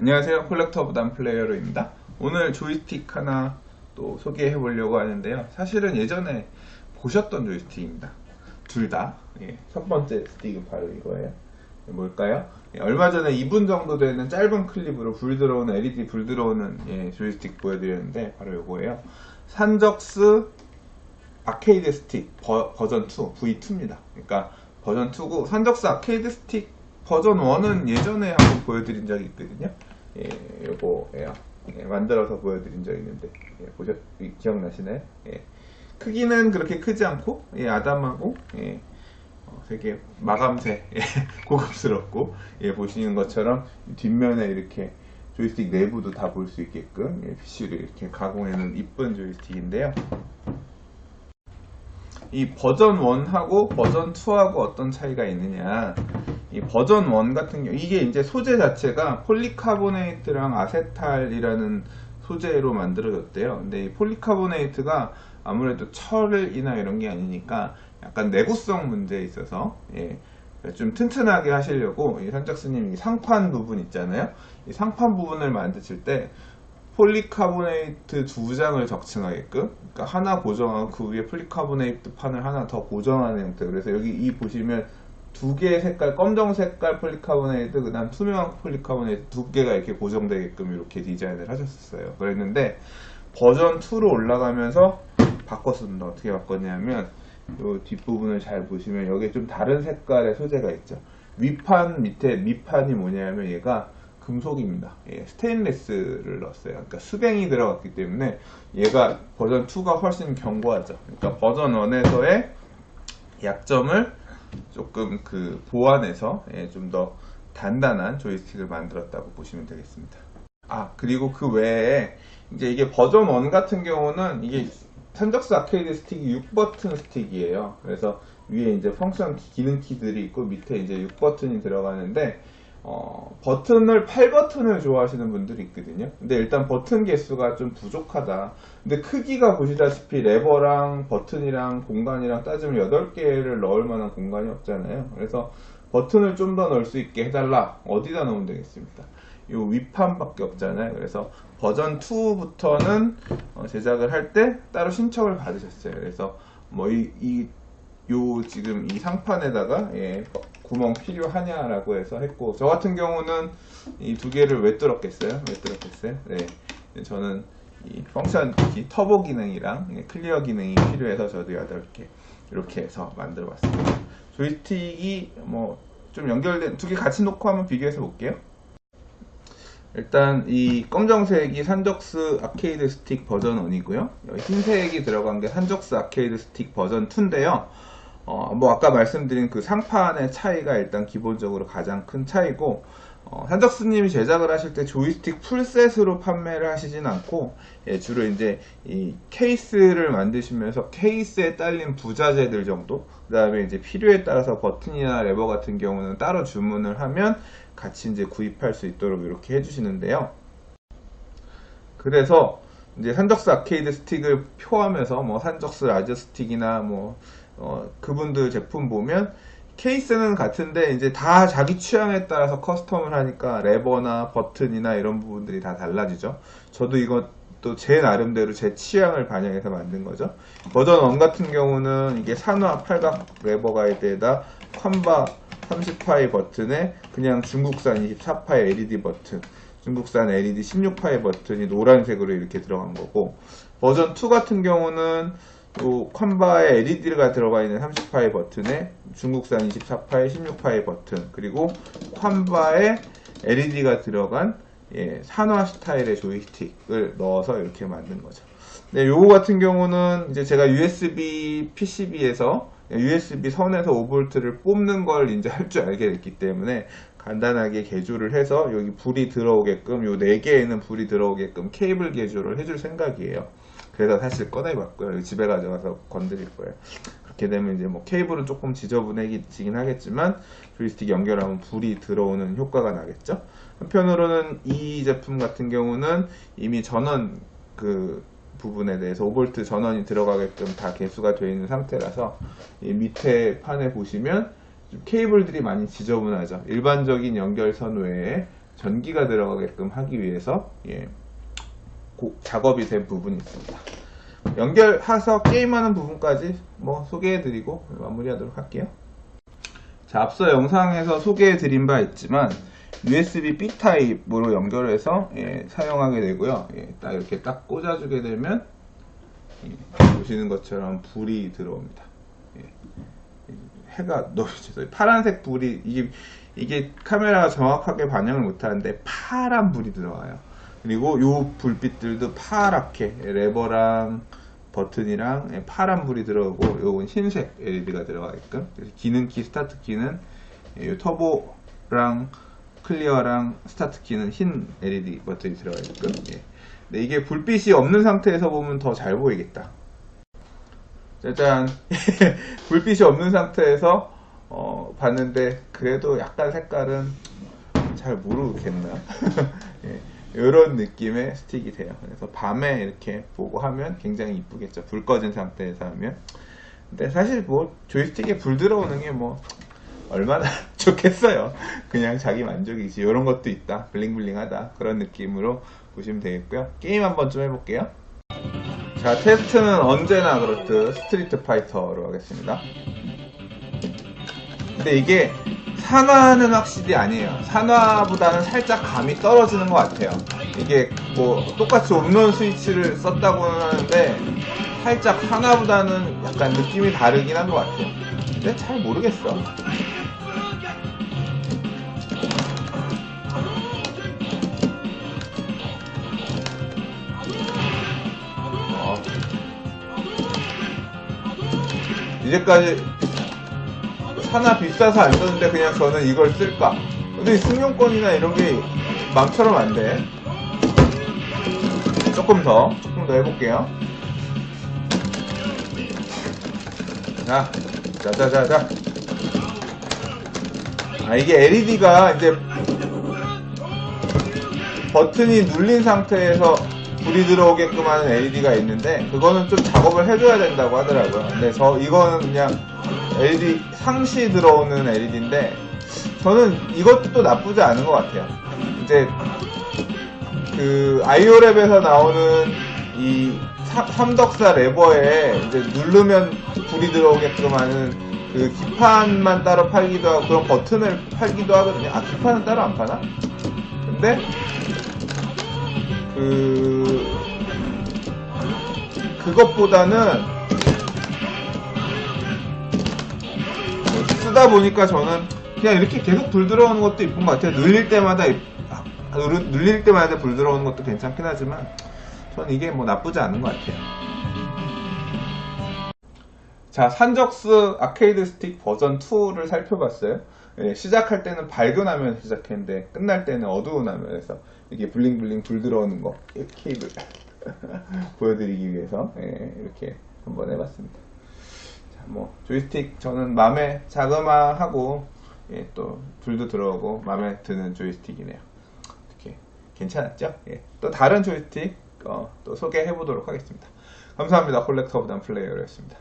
안녕하세요. 콜렉터 부담 플레이어로입니다. 오늘 조이스틱 하나 또 소개해 보려고 하는데요. 사실은 예전에 보셨던 조이스틱입니다. 둘다. 예, 첫 번째 스틱은 바로 이거예요. 뭘까요? 예, 얼마 전에 2분 정도 되는 짧은 클립으로 불 들어오는 LED 불 들어오는 예, 조이스틱 보여드렸는데 바로 이거예요. 산적스 아케이드 스틱 버, 전2 V2입니다. 그러니까 버전 2고 산적스 아케이드 스틱 버전 1은 예전에 한번 보여드린 적이 있거든요. 예, 요거예요. 예, 만들어서 보여드린 적이 있는데 예, 보셨 기억나시나요? 예. 크기는 그렇게 크지 않고 예, 아담하고 예, 어, 되게 마감새 예, 고급스럽고 예, 보시는 것처럼 뒷면에 이렇게 조이스틱 내부도 다 볼 수 있게끔 예, PC를 이렇게 가공해놓은 이쁜 조이스틱인데요. 이 버전 1하고 버전 2하고 어떤 차이가 있느냐 이 버전 1 같은 경우 이게 이제 소재 자체가 폴리카보네이트랑 아세탈이라는 소재로 만들어졌대요. 근데 이 폴리카보네이트가 아무래도 철이나 이런 게 아니니까 약간 내구성 문제에 있어서 예, 좀 튼튼하게 하시려고 이 산작스님 이 상판 부분 있잖아요. 이 상판 부분을 만드실 때 폴리카보네이트 두 장을 적층하게끔 그러니까 하나 고정하고 그 위에 폴리카보네이트 판을 하나 더 고정하는 형태. 그래서 여기 이 보시면 두 개의 색깔 검정 색깔 폴리카보네이트 그 다음 투명한 폴리카보네이트 두 개가 이렇게 고정되게끔 이렇게 디자인을 하셨어요 그랬는데 버전 2로 올라가면서 바꿨습니다 어떻게 바꿨냐면 이 뒷부분을 잘 보시면 여기에 좀 다른 색깔의 소재가 있죠 위판 밑에 밑판이 뭐냐면 얘가 금속입니다. 예, 스테인레스를 넣었어요. 그러니까 수뱅이 들어갔기 때문에 얘가 버전 2가 훨씬 견고하죠. 그러니까 버전 1에서의 약점을 조금 그 보완해서 예, 좀 더 단단한 조이스틱을 만들었다고 보시면 되겠습니다. 아 그리고 그 외에 이제 이게 버전 1 같은 경우는 이게 산적스 아케이드 스틱이 6버튼 스틱이에요. 그래서 위에 이제 펑션 기능 키들이 있고 밑에 이제 6버튼이 들어가는데 어, 버튼을 8버튼을 좋아하시는 분들이 있거든요. 근데 일단 버튼 개수가 좀 부족하다. 근데 크기가 보시다시피 레버랑 버튼이랑 공간이랑 따지면 8개를 넣을 만한 공간이 없잖아요. 그래서 버튼을 좀 더 넣을 수 있게 해달라. 어디다 넣으면 되겠습니까? 이 윗판밖에 없잖아요. 그래서 버전 2부터는 어, 제작을 할 때 따로 신청을 받으셨어요. 그래서 뭐 이, 이 요 지금 이 상판에다가 예, 구멍 필요하냐라고 해서 했고 저 같은 경우는 이 두 개를 왜 뚫었겠어요? 왜 뚫었겠어요? 네, 저는 이 펑션 이 터보 기능이랑 클리어 기능이 필요해서 저도 8개 이렇게 해서 만들어 봤습니다. 조이스틱이 뭐 좀 연결된 두 개 같이 놓고 한번 비교해서 볼게요. 일단 이 검정색이 산적스 아케이드 스틱 버전 1이고요. 흰색이 들어간 게 산적스 아케이드 스틱 버전 2인데요 어, 뭐 아까 말씀드린 그 상판의 차이가 일단 기본적으로 가장 큰 차이고 어, 산적스님이 제작을 하실 때 조이스틱 풀셋으로 판매를 하시진 않고 예, 주로 이제 이 케이스를 만드시면서 케이스에 딸린 부자재들 정도 그 다음에 이제 필요에 따라서 버튼이나 레버 같은 경우는 따로 주문을 하면 같이 이제 구입할 수 있도록 이렇게 해주시는데요. 그래서 이제 산적스 아케이드 스틱을 표하면서 뭐 산적스 라즈 스틱이나 뭐 어, 그분들 제품 보면 케이스는 같은데 이제 다 자기 취향에 따라서 커스텀을 하니까 레버나 버튼이나 이런 부분들이 다 달라지죠. 저도 이것도 제 나름대로 제 취향을 반영해서 만든 거죠. 버전 1 같은 경우는 이게 산화 팔각 레버 가이드에다 컴바 30파이 버튼에 그냥 중국산 24파이 LED 버튼 중국산 LED 16파이 버튼이 노란색으로 이렇게 들어간 거고 버전 2 같은 경우는 또 컴바에 LED가 들어가 있는 30파이 버튼에 중국산 24파이 16파이 버튼 그리고 컴바에 LED가 들어간 예, 산화 스타일의 조이스틱을 넣어서 이렇게 만든 거죠. 네, 요거 같은 경우는 이제 제가 USB PCB에서 USB 선에서 5V를 뽑는 걸 이제 할 줄 알게 됐기 때문에 간단하게 개조를 해서 여기 불이 들어오게끔 요 4개에는 불이 들어오게끔 케이블 개조를 해줄 생각이에요. 그래서 사실 꺼내봤고요. 집에 가져가서 건드릴 거예요. 그렇게 되면 이제 뭐 케이블은 조금 지저분해지긴 하겠지만 조이스틱 연결하면 불이 들어오는 효과가 나겠죠. 한편으로는 이 제품 같은 경우는 이미 전원 그 부분에 대해서 5V 전원이 들어가게끔 다 개수가 되어 있는 상태라서 이 밑에 판에 보시면 케이블들이 많이 지저분하죠. 일반적인 연결선 외에 전기가 들어가게끔 하기 위해서 예, 고- 작업이 된 부분이 있습니다. 연결해서 게임하는 부분까지 뭐 소개해드리고 마무리하도록 할게요. 자, 앞서 영상에서 소개해드린 바 있지만 USB B 타입으로 연결해서 예, 사용하게 되고요. 예, 딱 이렇게 딱 꽂아주게 되면 예, 보시는 것처럼 불이 들어옵니다. 예, 해가 너무. 파란색 불이 이게 이게 카메라가 정확하게 반영을 못하는데 파란 불이 들어와요. 그리고 요 불빛들도 파랗게 레버랑 버튼이랑 예, 파란 불이 들어오고 요건 흰색 LED가 들어가게끔. 그래서 기능키 스타트 키는 예, 요 터보랑 클리어랑 스타트 키는 흰 LED 버튼이 들어가게끔. 예. 근데 이게 불빛이 없는 상태에서 보면 더 잘 보이겠다. 짜잔 불빛이 없는 상태에서 어, 봤는데 그래도 약간 색깔은 잘 모르겠나 예, 이런 느낌의 스틱이 돼요. 그래서 밤에 이렇게 보고 하면 굉장히 이쁘겠죠. 불 꺼진 상태에서 하면. 근데 사실 뭐 조이스틱에 불 들어오는 게 뭐 얼마나 좋겠어요. 그냥 자기 만족이지. 이런 것도 있다. 블링블링하다. 그런 느낌으로 보시면 되겠고요. 게임 한번 좀 해볼게요. 자 테스트는 언제나 그렇듯 스트리트 파이터로 하겠습니다. 근데 이게 산화는 확실히 아니에요. 산화보다는 살짝 감이 떨어지는 것 같아요. 이게 뭐 똑같이 홈런 스위치를 썼다고는 하는데 살짝 산화보다는 약간 느낌이 다르긴 한 것 같아요. 근데 잘 모르겠어. 어. 이제까지 하나 비싸서 안 썼는데 그냥 저는 이걸 쓸까? 근데 승용권이나 이런 게 마음처럼 안 돼. 조금 더, 조금 더 해볼게요. 자, 자, 자, 자, 자. 아, 이게 LED가 이제 버튼이 눌린 상태에서 불이 들어오게끔 하는 LED가 있는데 그거는 좀 작업을 해줘야 된다고 하더라고요. 근데 저 이거는 그냥 LED 상시 들어오는 LED인데 저는 이것도 나쁘지 않은 것 같아요. 이제 그 아이오랩에서 나오는 이 사- 삼덕사 레버에 이제 누르면 불이 들어오게끔 하는 그 기판만 따로 팔기도 하고 그런 버튼을 팔기도 하거든요. 아 기판은 따로 안 파나? 근데 그 그것보다는 쓰다 보니까 저는 그냥 이렇게 계속 불 들어오는 것도 이쁜 것 같아요. 눌릴 때마다 이- 아, 눌릴 때마다 불 들어오는 것도 괜찮긴 하지만 저는 이게 뭐 나쁘지 않은 것 같아요. 자, 산적스 아케이드 스틱 버전 2를 살펴봤어요. 예, 시작할 때는 밝은 화면에서 시작했는데 끝날 때는 어두운 화면에서 이게 블링블링 불 들어오는 거이 케이블 보여드리기 위해서 예, 이렇게 한번 해봤습니다. 자, 뭐 조이스틱 저는 마음에 자그마하고 예, 또 불도 들어오고 마음에 드는 조이스틱이네요. 이렇게 괜찮았죠? 예, 또 다른 조이스틱 어, 또 소개해 보도록 하겠습니다. 감사합니다. 콜렉터 단 플레이어였습니다.